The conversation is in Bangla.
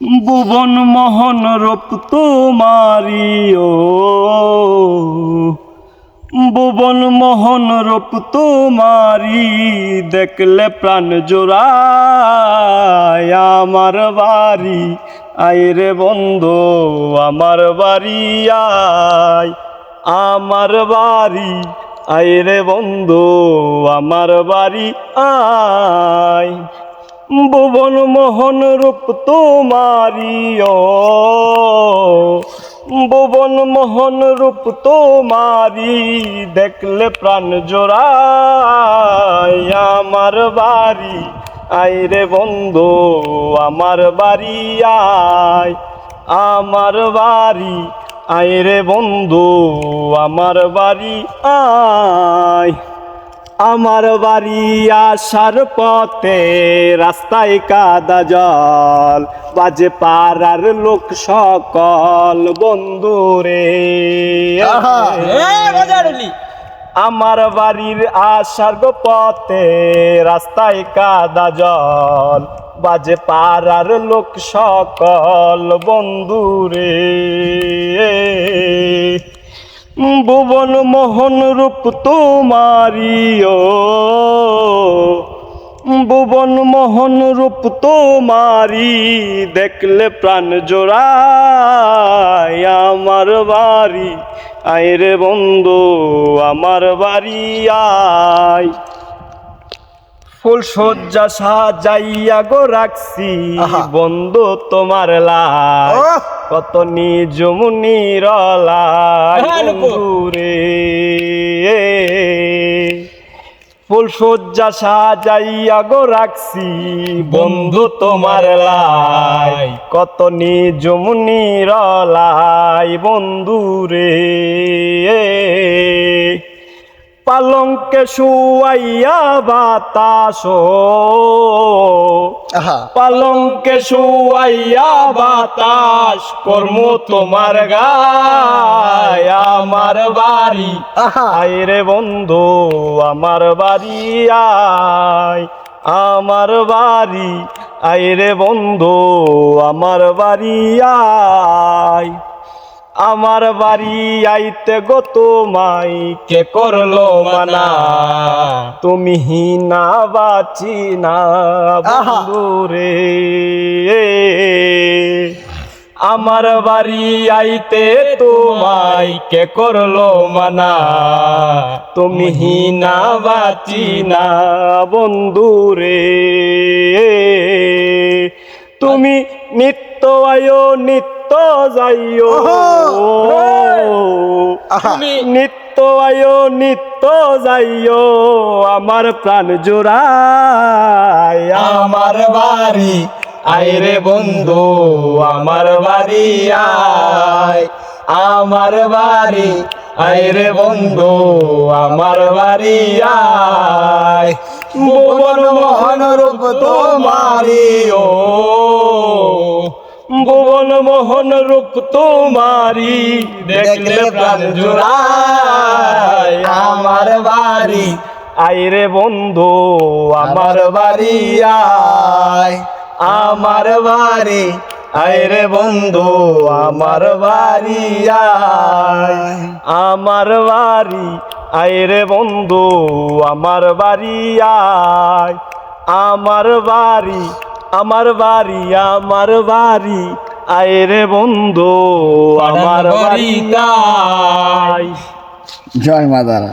ভুবন মোহন রূপ তোমারিও। ভুবন মোহন রূপ তোমারি দেখলে প্রাণ জোড়ায়। আমার বাড়ি আইরে বন্ধু, আমার বাড়ি আয়। আমার বাড়ি আইরে বন্ধু, আমার বাড়ি আয়। ভুবন মোহন রূপ তোমারিও। ভুবন মোহন রূপ তোমারি, দেখলে প্রাণ জোড়ায় আমার বাড়ি। আইরে বন্ধু, আমার বাড়ি আয়, আমার বাড়ি। আইরে বন্ধু, আমার বাড়ি আয়। আমার বাড়ি আসার পথে রাস্তায় কাদা জল বাজে পাড়ার লোক সকল বন্ধুরে। আমার বাড়ির আসার পথে রাস্তায় কাদা জল বাজে পাড়ার লোক সকল বন্ধুরে। ভুবন মোহন রূপ তোমারিও ভুবন মোহন রূপ তোমারি দেখলে প্রাণ জোড়ায় আমার বাড়ি আইরে বন্ধু আমার বাড়ি আয় ফুল সজ্জা সাজাইয়া গো রাখছি। বন্ধু তোমার ওহ! কত রলাই হ্যাঁ। বন্ধুরে। ফুল সজ্জা সাজাইয়া গো রাখছি বন্ধু তোমার লাই। কত নিজমুনি রলাই বন্ধুরে। পালঙ্কে শুয়াইয়া বাতাস পালঙ্কে শুয়াইয়া বাতাস কর্ম তোমার গায় আমার বাড়ি। আহা। রে বন্ধু আমার বাড়ি আয় আমার বাড়ি। আইরে বন্ধু আমার বাড়ি আয়। আমার বাড়ি আইতে গো তোমায় কে করল মানা? তুমি হিনা বাচি না। বন্ধুরে। আমার বাড়ি আইতে তোমায় কে করল মানা? তুমি হিনা বাচি না বন্ধুরে। তুমি নিত্য আয়ো নিত্য যাইও। আহা। তুমি নিত্য আয়ো নিত্য যাইও। আমার প্রাণ জোড়ায়। আমার বাড়ি আইরে বন্ধু আমার বাড়ি আয়। আমার বাড়ি আইরে বন্ধু আমার বাড়ি আয়। ভুবন মোহন রূপ তোমারি ও। ভুবন মোহন রূপ তোমারি দেখলে প্রাণ জোড়ায় আমার বাড়ি। আইরে বন্ধু আমার বাড়ি আয়। আমার বাড়ি। আইরে বন্ধু আমার বাড়ি আয়। আমার বাড়ি আইরে বন্ধু আমার বাড়ি আয়। আমার বাড়ি আমার বাড়ি আমার বাড়ি। আইরে বন্ধু আমার বাড়ি জয় জয় মাদারা